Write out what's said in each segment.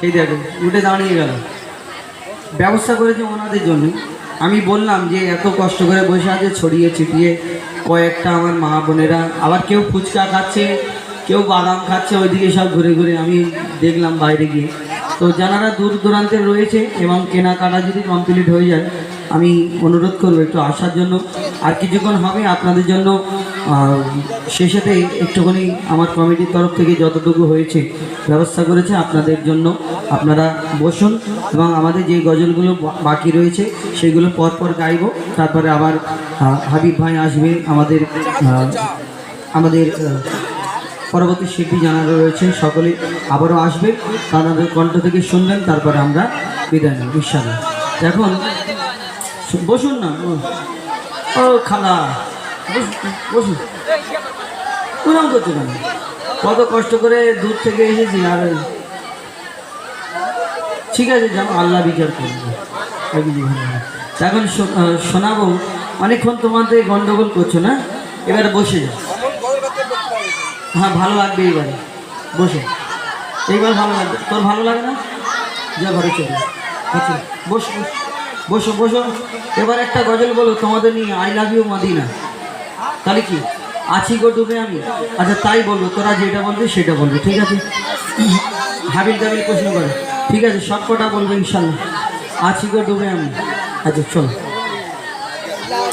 সেই দেখো, উঠে দাঁড়িয়ে গেল। ব্যবস্থা করেছে ওনাদের জন্য। আমি বললাম যে, এত কষ্ট করে বসে আছে, ছড়িয়ে ছিটিয়ে কয়েকটা আমার মা বোনেরা, আবার কেউ ফুচকা খাচ্ছে, কেউ বাদাম খাচ্ছে, ওইদিকে সব ঘুরে ঘুরে আমি দেখলাম বাইরে গিয়ে। তো যারা দূর দূরান্তে রয়েছে এবং কেনাকাটা যদি কমপ্লিট হয়ে যায়, আমি অনুরোধ করব একটু আসার জন্য। আর কিছুক্ষণ হবে আপনাদের জন্য আহ, সাথে একটুখানি আমার কমিটির তরফ থেকে যতটুকু হয়েছে ব্যবস্থা করেছে আপনাদের জন্য আপনারা বসুন এবং আমাদের যে গজলগুলো বাকি রয়েছে সেগুলো পর পর গাইব। তারপরে আবার হাবিব ভাই আসবে আমাদের আমাদের পরবর্তী শিল্পী যারা রয়েছে সকলে আবারও আসবে। তাদের কণ্ঠ থেকে শুনবেন তারপরে আমরা বিদায় নেব ইনশাআল্লাহ। এখন বসুন না। ও খালা। বসুন, কত কষ্ট করে দূর থেকে এসেছি আর ঠিক আছে যাও আল্লাহ বিচার করবে এখন শোনাবো অনেকক্ষণ তোমাদের গন্ডগোল করছ না এবার বসে যাও হ্যাঁ ভালো লাগবে এবারে বসে এইবার ভালো লাগবে তোর ভালো লাগে না যা ঘরে চলে আচ্ছা বস। বসো বসো এবার একটা গজল বলো তোমাদের নিয়ে আই লাভ ইউ মাদিনা তাহলে কি? আছি গো ডুবে আমি। আচ্ছা তাই বলব, তোরা যেটা বলবি সেটা বলবি, ঠিক আছে? হাবিল দাবিল প্রশ্ন করে। ঠিক আছে সব কটা বলব ইনশাল্লাহ। আছি গো ডুবে আমি। আচ্ছা চলো।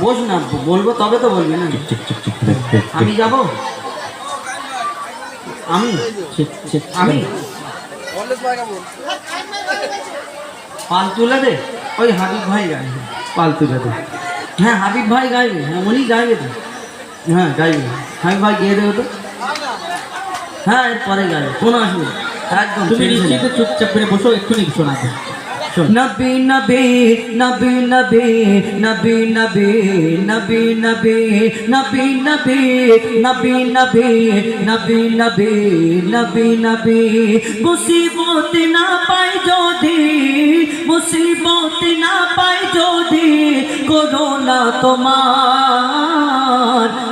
বস না বলব তবে তো বলবি না। আমি যাব? আমি? আমি? পাল তুলে দে। ওই হাবিব ভাই গাইবে। পাল তুলে দে। হ্যাঁ হাবিব ভাই গাইবে। হ্যাঁ উনি গাইবে তো। হ্যাঁ গাইবে। হাবিব ভাই গিয়ে দেবে তো। হ্যাঁ এরপরে গাইবে। কোনো অসুবিধা। একদম তুমি চুপচাপ করে বসো শোন নবী নবী নবী নবী নবী নবী নবী নবী নবী নবী নবী নবী নবী নবী নবী নবী মুসিবত না পাই যদি মুসিবত না পাই যদি করোনা তোমার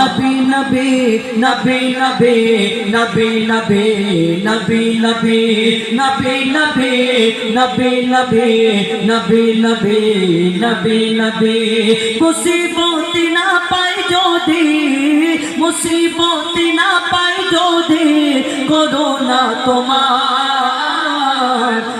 নবী নবী নবী নবী নবী নবী নবী নবী নবী নবী নবী নবী নবী নবী নবী নবী মুসিবত না পাই যদি মুসিবত না পাই যদি করোনা তোমার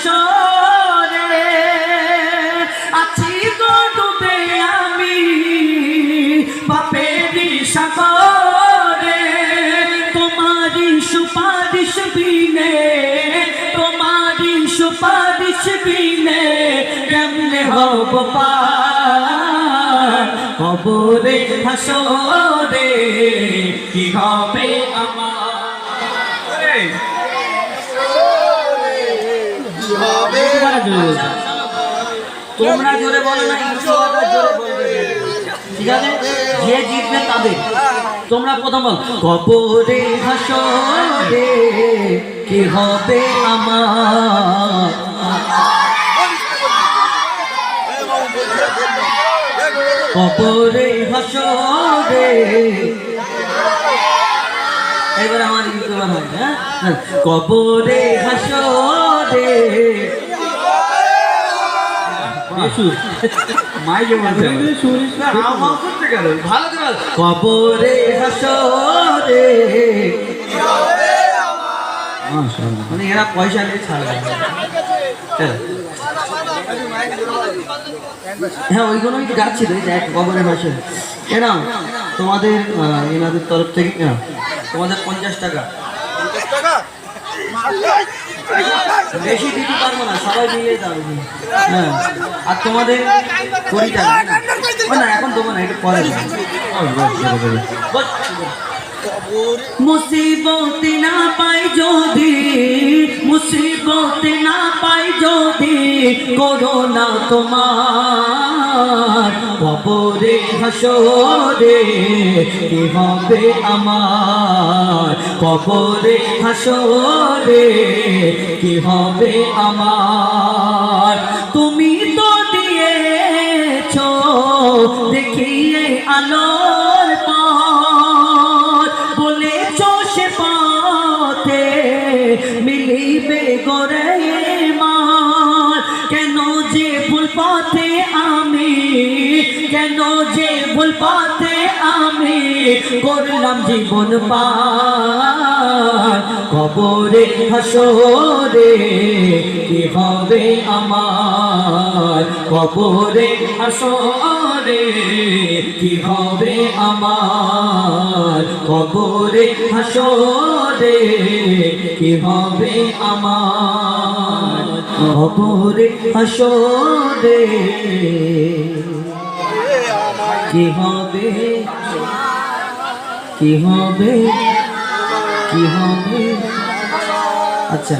হাসরে আছি গো ডুবে আমি পাপেরি সাগরে তোমারি সুপারিশ বিনে তোমারি সুপারিশ বিনে কেমনে হব পার? কবরে হাসরে, কি হবে আমার? তোমরা জোরে বলো না ঠিক আছে? যে জিতবে তাদের। তোমরা প্রথম বল কবরে হাসরে কি হবে আমার? কবরে হাসরে। এবার আমার হ্যাঁ? কবরে হাসরে কবরে হাসরে। মানে এরা পয়সা নিয়ে ছাড়বে। হ্যাঁ। হ্যাঁ ওইগুলোই তো গাচ্ছি তো এক কবরের পাশে এনাও তোমাদের এনাদের তরফ থেকে তোমাদের পঞ্চাশ টাকা? বেশি দিতে পারব না সবাই মিলে যাবে হ্যাঁ আর তোমাদের কুড়ি না এখন দেবো না এটা পরে। মুসিবত না পাই যদি, মুসিবত না পাই যদি করোনা তোমার কবরে হাসরে, কি হবে আমার? কবরে হাসরে, কি হবে আমার? তুমি তো দিয়েছ, দেখিয়ে আলোর কেন যে ভুল পথে আমি করলাম জীবন পার। কবরে হাসরে কি হবে আমার? কবরে হাসরে কি হবে আমার? কবরে হাসরে কি হবে আমার? কবরে হাসরে কি হবে? কি হবে? কি হবে? আচ্ছা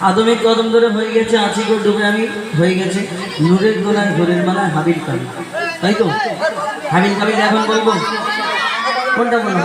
আদমিক কদম ধরে হয়ে গেছে আছি গো ডুবে আমি হয়ে গেছে। নূরের গোলায় ঘোরের মালায় হাবিল কাবি তাই তো? হাবিল কাবিল এখন বলব? কোনটা বলব?